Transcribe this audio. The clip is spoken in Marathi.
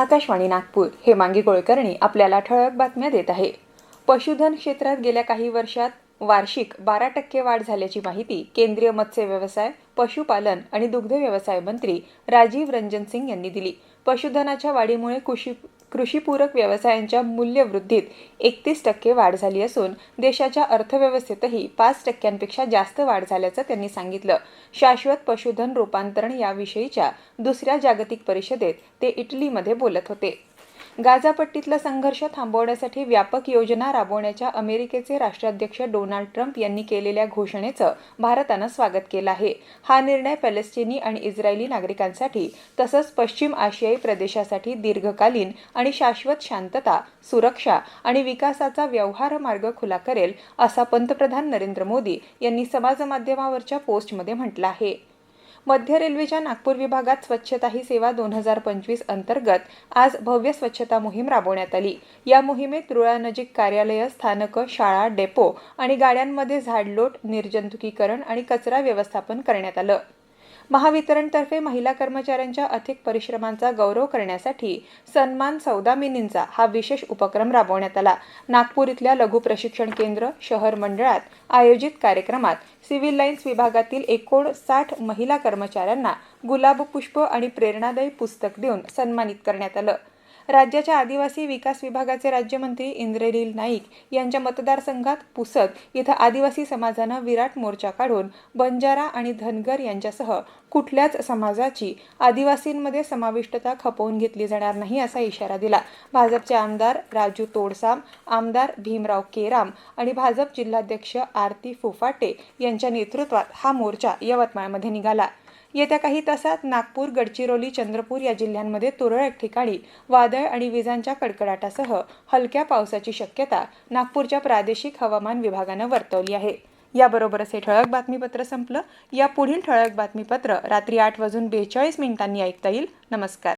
आकाशवाणी नागपूर हे मांगी कुलकर्णी आपल्याला ठळक बातम्या देत आहे. पशुधन क्षेत्रात गेल्या काही वर्षात वार्षिक बारा टक्के वाढ झाल्याची माहिती केंद्रीय मत्स्य व्यवसाय पशुपालन आणि दुग्ध व्यवसाय मंत्री राजीव रंजन सिंग यांनी दिली. पशुधनाच्या वाढीमुळे कृषी कृषीपूरक व्यवसायांच्या मूल्यवृद्धीत एकतीस टक्के वाढ झाली असून देशाच्या अर्थव्यवस्थेतही पाच टक्क्यांपेक्षा जास्त वाढ झाल्याचं त्यांनी सांगितलं. शाश्वत पशुधन रूपांतरण याविषयीच्या दुसऱ्या जागतिक परिषदेत ते इटलीमध्ये बोलत होते. गाझापट्टीतला संघर्ष थांबवण्यासाठी व्यापक योजना राबवण्याच्या अमेरिकेचे राष्ट्राध्यक्ष डोनाल्ड ट्रम्प यांनी केलेल्या घोषणेचं भारतानं स्वागत केलं आहे. हा निर्णय पॅलेस्टिनी आणि इस्रायली नागरिकांसाठी तसंच पश्चिम आशियाई प्रदेशासाठी दीर्घकालीन आणि शाश्वत शांतता सुरक्षा आणि विकासाचा व्यवहार मार्ग खुला करेल असा पंतप्रधान नरेंद्र मोदी यांनी समाजमाध्यमावरच्या पोस्टमध्ये म्हटलं आहे. मध्य रेल्वेच्या नागपूर विभागात स्वच्छता ही सेवा दोन हजार पंचवीस अंतर्गत आज भव्य स्वच्छता मोहीम राबवण्यात आली. या मोहिमेत रुळानजीक कार्यालयं स्थानकं शाळा डेपो आणि गाड्यांमध्ये झाडलोट निर्जंतुकीकरण आणि कचरा व्यवस्थापन करण्यात आलं. महावितरणतर्फे महिला कर्मचाऱ्यांच्या अथिक परिश्रमांचा गौरव करण्यासाठी सन्मान सौदामिनींचा हा विशेष उपक्रम राबवण्यात आला. नागपूर इथल्या लघु प्रशिक्षण केंद्र शहर मंडळात आयोजित कार्यक्रमात सिव्हिल लाईन्स विभागातील एकोणसाठ महिला कर्मचाऱ्यांना गुलाब पुष्प आणि प्रेरणादायी पुस्तक देऊन सन्मानित करण्यात आलं. राज्याच्या आदिवासी विकास विभागाचे राज्यमंत्री इंद्रनील नाईक यांच्या मतदारसंघात पुसद इथं आदिवासी समाजानं विराट मोर्चा काढून बंजारा आणि धनगर यांच्यासह कुठल्याच समाजाची आदिवासींमध्ये समाविष्टता खपवून घेतली जाणार नाही असा इशारा दिला. भाजपचे आमदार राजू तोडसाम आमदार भीमराव केराम आणि भाजप जिल्हाध्यक्ष आरती फुफाटे यांच्या नेतृत्वात हा मोर्चा यवतमाळमध्ये निघाला. येत्या काही तासात नागपूर गडचिरोली चंद्रपूर या जिल्ह्यांमध्ये तुरळक ठिकाणी वादळ आणि विजांच्या कडकडाटासह हलक्या पावसाची शक्यता नागपूरच्या प्रादेशिक हवामान विभागानं वर्तवली आहे. याबरोबरच हे ठळक बातमीपत्र संपलं. या पुढील ठळक बातमीपत्र रात्री आठ वाजून बेचाळीस मिनिटांनी ऐकता येईल. नमस्कार.